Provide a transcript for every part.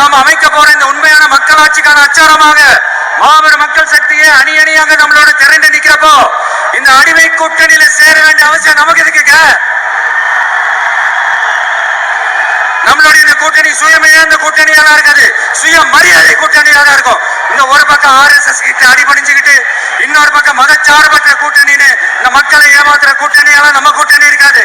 நாம் அமைக்க போற இந்த உண்மையான மக்களாட்சிக்கான அச்சாரமாக மாபெரும் மக்கள் சக்தியை அணி அணியாக நம்மளோட திரண்டு நிக்கிறப்போ இந்த அடிமை கூட்டணியில சேர வேண்டிய அவசியம் நமக்கு இருக்குங்க நம்மளுடைய இந்த கூட்டணி சுயமையா இந்த கூட்டணியா தான் இருக்காது. சுய மரியாதை கூட்டணியா தான் இருக்கும். இந்த ஒரு பக்கம் ஆர்எஸ்எஸ் கிட்ட அடிபணிஞ்சுக்கிட்டு இன்னொரு பக்கம் மதச்சார்பற்ற கூட்டணின்னு இந்த மக்களை ஏமாத்துற கூட்டணியெல்லாம் நம்ம கூட்டணி இருக்காது.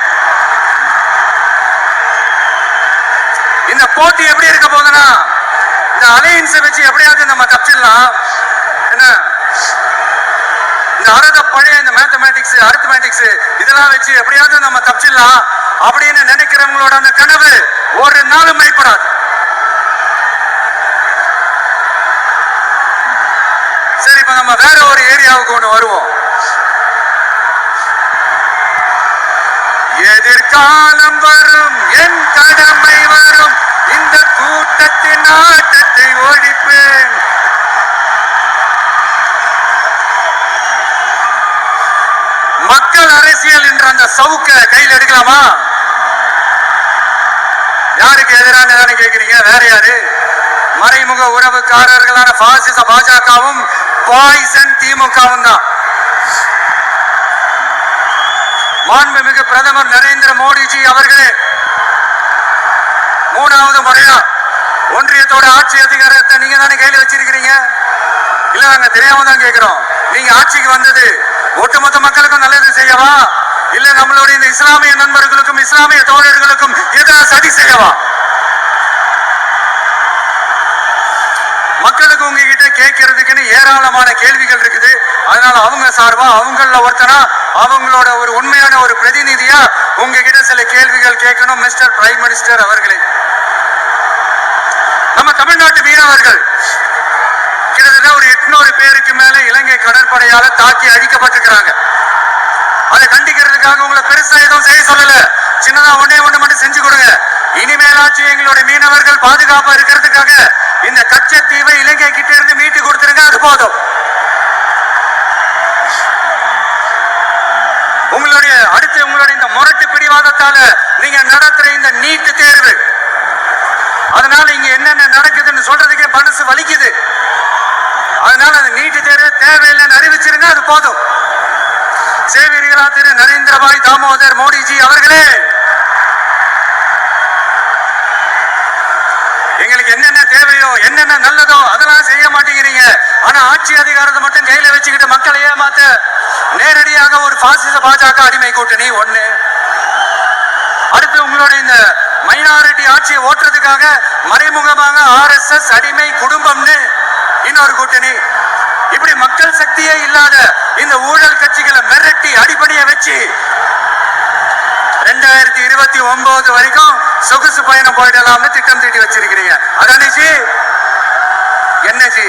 இந்த போட்டி எப்படி இருக்க போகுதுன்னா இந்த அலையன்ஸை வச்சு எப்படியாவது நம்ம தப்பிச்சிடலாம் என்ன? இந்த அரத பழைய இந்த மேத்தமேட்டிக்ஸ் அரித்மேட்டிக்ஸ் இதெல்லாம் வச்சு எப்படியாவது நம்ம தப்பிச்சிடலாம் அப்படின்னு நினைக்கிறவங்களோட அந்த கனவு ஒரு நாளும் மெய்ப்படாது சரி இப்ப நம்ம வேற ஒரு ஏரியாவுக்கு ஒண்ணு வருவோம். எதிர்காலம் வரும் என் கடமை வரும் இந்த கூட்டத்தின் ஆட்டத்தை ஒழிப்பேன் மக்கள் அரசியல் என்ற அந்த சவுக்க கையில் எடுக்கலாமா? யாருக்கு எதிரான கேட்கிறீங்க? வேற யாரு? மறைமுக உறவுக்காரர்களான பாசிச பாஜகவும் பாய்சன் திமுகவும் தான். மாண்புமிகு பிரதமர் நரேந்திர மோடிஜி அவர்களே மூணாவது முறையா ஒன்றியத்தோட ஆட்சி அதிகாரத்தை நீங்க தானே கையில வச்சிருக்கிறீங்க? இல்ல நாங்க தெரியாம தான் கேட்கிறோம் நீங்க ஆட்சிக்கு வந்தது ஒட்டுமொத்த மக்களுக்கும் நல்லது செய்யவா? இல்ல நம்மளுடைய இந்த இஸ்லாமிய நண்பர்களுக்கும் இஸ்லாமிய தோழர்களுக்கும் எதிராக சதி செய்யவா? மக்களுக்கு உங்ககிட்ட கேட்கறதுக்குன்னு ஏராளமான கேள்விகள் இருக்குது. அதனால அவங்க சார்பா அவங்கள ஒருத்தனா அவங்களோட ஒரு உண்மையான ஒரு பிரதிநிதியா உங்ககிட்ட சில கேள்விகள் கேட்கணும் மிஸ்டர் பிரைம் மினிஸ்டர் அவர்களே. நம்ம தமிழ்நாட்டு மீனவர்கள் கிட்டத்தட்ட ஒரு எட்நூறு பேருக்கு மேல இலங்கை கடற்படையால தாக்கி அழிக்கப்பட்டிருக்கிறாங்க. அதை கண்டிக்கிறதுக்காக உங்களை பெருசா எதுவும் செய்ய சொல்லல. சின்னதா ஒன்னே ஒண்ணு மட்டும் செஞ்சு கொடுங்க. இனிமேலாச்சும் எங்களுடைய மீனவர்கள் பாதுகாப்பா இருக்கிறதுக்காக இந்த கச்சத்தீவை இலங்கை கிட்ட இருந்து மீட்டு கொடுத்துருங்க அது போதும். உங்களுடைய அடுத்து உங்களுடைய இந்த முரட்டு பிடிவாதத்தால நீங்க நடத்துற இந்த நீட்டு தேர்வு. அதனால இங்க என்னென்ன நடக்குதுன்னு சொல்றதுக்கே மனசு வலிக்குது. அதனால அந்த நீட்டு தேர்வு தேவையில்லைன்னு அறிவிச்சிருங்க அது போதும். சேவீர்களா திரு நரேந்திரபாய் தாமோதர் மோடிஜி அவர்களே. எங்களுக்கு என்னென்ன தேவையோ என்னென்ன நல்லதோ அதெல்லாம் செய்ய மாட்டேங்கிறீங்க. ஆனா ஆட்சி அதிகாரத்தை மட்டும் கையில வச்சுக்கிட்டு மக்களை ஏமாத்த நேரடியாக ஒரு பாசிச பாஜக அடிமை கூட்டணி ஒண்ணு. அடுத்து உங்களுடைய இந்த மைனாரிட்டி ஆட்சியை ஓட்டுறதுக்காக மறைமுகமாக ஆர் எஸ் எஸ் அடிமை குடும்பம்னு இன்னொரு கூட்டணி. இப்படி மக்கள் சக்தியே இல்லாத இந்த ஊழல் கட்சிகளை மிரட்டி அடிப்படையை வச்சு ரெண்டாயிரத்தி இருபத்தி ஒன்பது வரைக்கும் சொகுசு பயணம் போயிடலாம்னு திட்டம் தீட்டி வச்சிருக்கிறீங்க. அதானே ஜி? என்ன ஜி?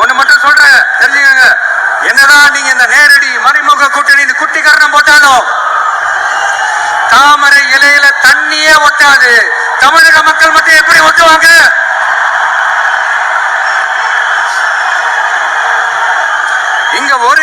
ஒண்ணு மட்டும் சொல்றேன் தெரிஞ்சுக்கங்க. என்னதான் நீங்க இந்த நேரடி மறைமுக கூட்டணி இந்த குட்டி கரணம் போட்டாலும் தாமரை இலையில தண்ணியே ஒட்டாது. தமிழக மக்கள் மட்டும் எப்படி ஒட்டுவாங்க இங்க ஒரு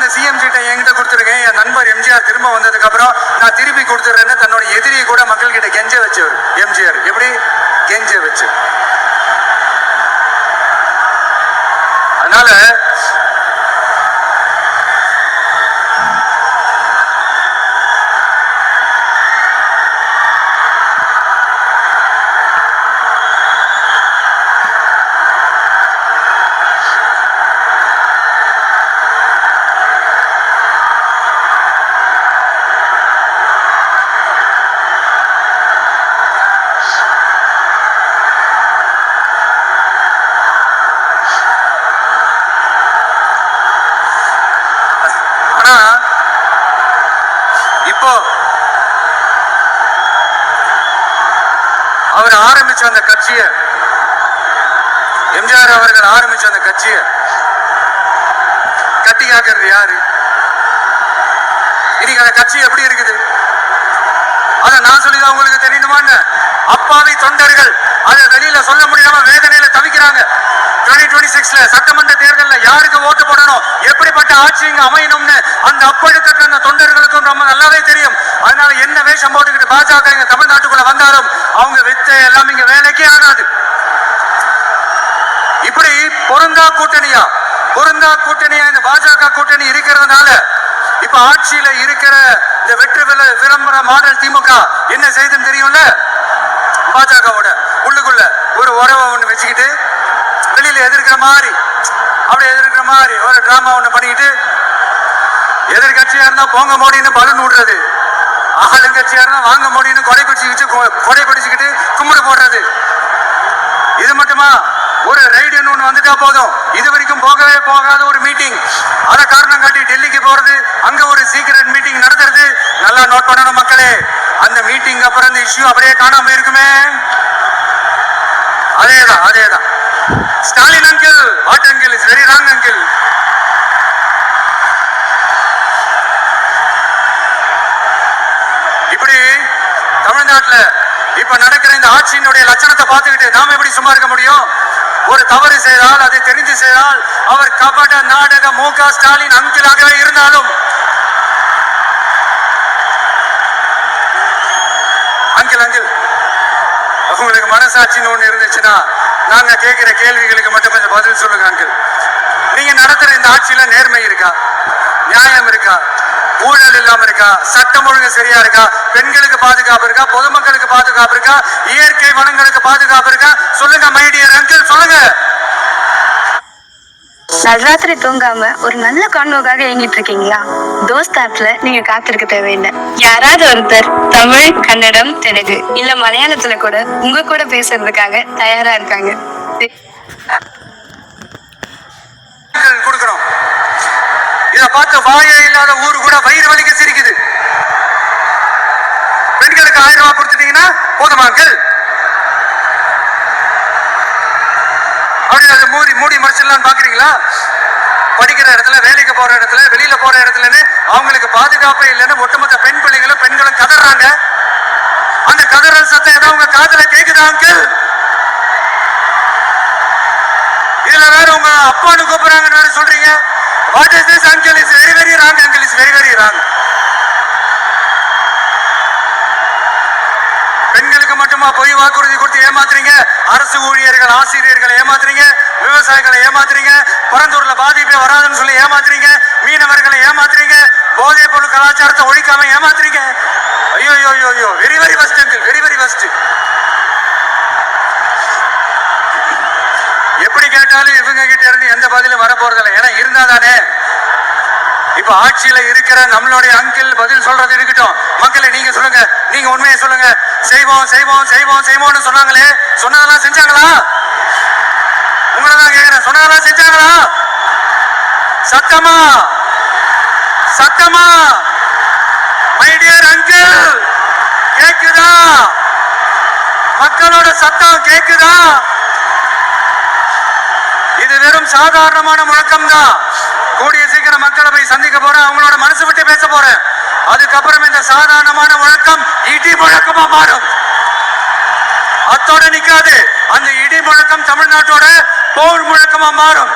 எப்படியாவது சிஎம் சீட்டை என்கிட்ட கொடுத்துருக்கேன். என் நண்பர் எம்ஜிஆர் திரும்ப வந்ததுக்கு அப்புறம் நான் திருப்பி கொடுத்துறேன்னு தன்னோட எதிரியை கூட மக்கள் கிட்ட கெஞ்ச வச்சவர் எம்ஜிஆர் எப்படி? கெஞ்ச வச்சு. அதனால ஆனா இப்போ அவர் ஆரம்பிச்ச அந்த கட்சியை. எம்ஜிஆர் அவர்கள் ஆரம்பிச்ச அந்த கட்சியை. கட்டி காக்கிறது யாரு? இன்னைக்கு அந்த கட்சி எப்படி இருக்குது? அத நான் சொல்லிதான் உங்களுக்கு தெரியுமா அப்பாவி தொண்டர்கள் அதை வெளியில சொல்ல முடியாம வேதனையில தவிக்கிறாங்க. 2026 சட்டமன்ற தேர்தலில் யாருக்கு ஓட்டு எப்படிப்பட்ட ஆட்சி இங்க அமையணும்னு அந்த அப்பழுக்கற்ற அந்த தொண்டர்களுக்கும் ரொம்ப நல்லாவே தெரியும். அதனால என்ன வேஷம் போட்டுக்கிட்டு பாஜக இங்க தமிழ்நாட்டுக்குள்ள வந்தாலும் அவங்க வித்த எல்லாம் இங்க வேலைக்கே ஆகாது. இப்படி பொருந்தா கூட்டணியா? பொருந்தா கூட்டணியா? இந்த பாஜக கூட்டணி இருக்கிறதுனால இப்ப ஆட்சியில இருக்கிற இந்த வெற்றி வில விளம்பர மாடல் திமுக என்ன செய்யுதுன்னு தெரியும்ல? பாஜகவோட உள்ளுக்குள்ள ஒரு உறவை ஒண்ணு வச்சுக்கிட்டு வெளியில எதிர்க்கிற மாதிரி அப்படி எதிர்க்கிற மாதிரி ஒரு டிராமா ஒன்று பண்ணிக்கிட்டு எதிர்கட்சியா இருந்தா போங்க மோடின்னு பலன் விடுறது ஆளுங்கட்சியா இருந்தா வாங்க மோடின்னு கொடை பிடிச்சிக்கிட்டு கொடை பிடிச்சிக்கிட்டு கும்பிடு போடுறது. இது மட்டுமா? ஒரு ரைடுன்னு ஒண்ணு வந்துட்டா போதும். இது வரைக்கும் போகவே போகாத ஒரு மீட்டிங் அதை காரணம் காட்டி டெல்லிக்கு போறது அங்க ஒரு சீக்கிரட் மீட்டிங் நடத்துறது. நல்லா நோட் பண்ணணும் மக்களே. அந்த மீட்டிங் அப்புறம் அந்த இஷ்யூ அப்படியே காணாம இருக்குமே அதேதான் அதேதான். Stalin uncle what uncle is very wrong uncle இப்படி தமிழ்நாட்டுல இப்ப நடக்கிற இந்த ஆட்சியினுடைய லட்சணத்தை பார்த்துக்கிட்டு நாம எப்படி சும்மா இருக்க முடியும்? ஒரு தவறு செய்தால் அதை தெரிந்து செய்தால் அவர் கபட நாடக மு க ஸ்டாலின் அங்கிலாகவே இருந்தாலும் அங்கில் அங்கில் உங்களுக்கு மனசாட்சின்னு ஒண்ணு இருந்துச்சுன்னா நாங்க கேட்கிற கேள்விகளுக்கு மட்டும் கொஞ்சம் பதில் சொல்லுங்க அங்கிள். நீங்க நடத்துற இந்த ஆட்சியில நேர்மை இருக்கா? நியாயம் இருக்கா? ஊழல் இல்லாம இருக்கா? சட்டம் ஒழுங்கு சரியா இருக்கா? பெண்களுக்கு பாதுகாப்பு இருக்கா? பொதுமக்களுக்கு பாதுகாப்பு இருக்கா? இயற்கை வளங்களுக்கு பாதுகாப்பு இருக்கா? சொல்லுங்க மைடியர் அங்கிள் சொல்லுங்க. நடுராத்திரி தூங்காம ஒரு நல்ல கான்வோக்காக இயங்கிட்டு இருக்கீங்களா? தோஸ்த் ஆப்ல நீங்க காத்திருக்க தேவையில்லை. யாராவது ஒருத்தர் தமிழ் கன்னடம் தெலுங்கு இல்ல மலையாளத்துல கூட உங்க கூட பேசுறதுக்காக தயாரா இருக்காங்க. கொடுக்கிறோம் இதை பார்த்து வாயே இல்லாத ஊரு கூட வயிறு வலிக்க சிரிக்குது. பெண்களுக்கு ஆயிரம் ரூபாய் கொடுத்துட்டீங்கன்னா போதுமா அங்கிள்? அப்படி அதை மூடி மூடி மறைச்சிடலாம்னு பாக்குறீங்களா படிக்கிற இடத்துல வேலைக்கு போற இடத்துல வெளியில போற இடத்துலன்னு அவங்களுக்கு பாதுகாப்பே இல்லைன்னு ஒட்டுமொத்த பெண் பிள்ளைங்களும் பெண்களும் கதறாங்க. அந்த கதறல் சத்தம் ஏதாவது உங்க காதல கேக்குதா அங்கிள்? இதுல வேற உங்க அப்பான்னு கூப்பிடுறாங்கன்னு வேற சொல்றீங்க. What is this uncle is very very wrong uncle is very very wrong பெண்களுக்கு மட்டுமா பொய் வாக்குறுதி கொடுத்து ஏமாத்துறீங்க? அரசு ஊழியர்கள் ஆசிரியர்களை ஏமாத்துறீங்க? விவசாயிகளை ஏமாத்துறீங்க? பரந்தூர்ல பாதிப்பே வராதுன்னு சொல்லி ஏமாத்துறீங்க? மீனவர்களை ஏமாத்துறீங்க? போதைப் பொருள் கலாச்சாரத்தை ஒழிக்காம ஏமாத்துறீங்க? ஐயோ ஐயோ ஐயோ ஐயோ. Very very first uncle very very first எப்படி கேட்டாலும் இவங்க கிட்ட இருந்து எந்த பதிலும் வரப்போறதில்லை ஏன்னா இருந்தா தானே இப்ப ஆட்சியில இருக்கிற நம்மளுடைய அங்கிள் பதில் சொல்றது இருக்கட்டும். மக்களை நீங்க சொல்லுங்க. நீங்க உண்மையை சொல்லுங்க. செய்வோம் செய்வோம் செய்வோம் செய்வோம்னு சொன்னாங்களே. சொன்னதெல்லாம் செஞ்சாங்களா? உங்களை தான் கேக்குறேன் சொன்னதெல்லாம் செஞ்சாங்களா? சத்தமா? சத்தமா? மை டியர் அங்கிள் கேக்குதா? மக்களோட சத்தம் கேக்குதா? இது வெறும் சாதாரணமான முழக்கம் தான் கூடிய சீக்கிரம் மக்களை போய் சந்திக்க போறேன். அவங்களோட மனசு விட்டு பேச போறேன். அதுக்கப்புறம் இந்த சாதாரணமான முழக்கம் இடி முழக்கமா மாறும். அத்தோட நிக்காது. அந்த இடி முழக்கம் தமிழ்நாட்டோட போர் முழக்கமா மாறும்.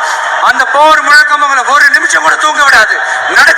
அந்த போர் முழக்கம் அவங்களை ஒரு நிமிஷம் கூட தூங்க விடாது. நடு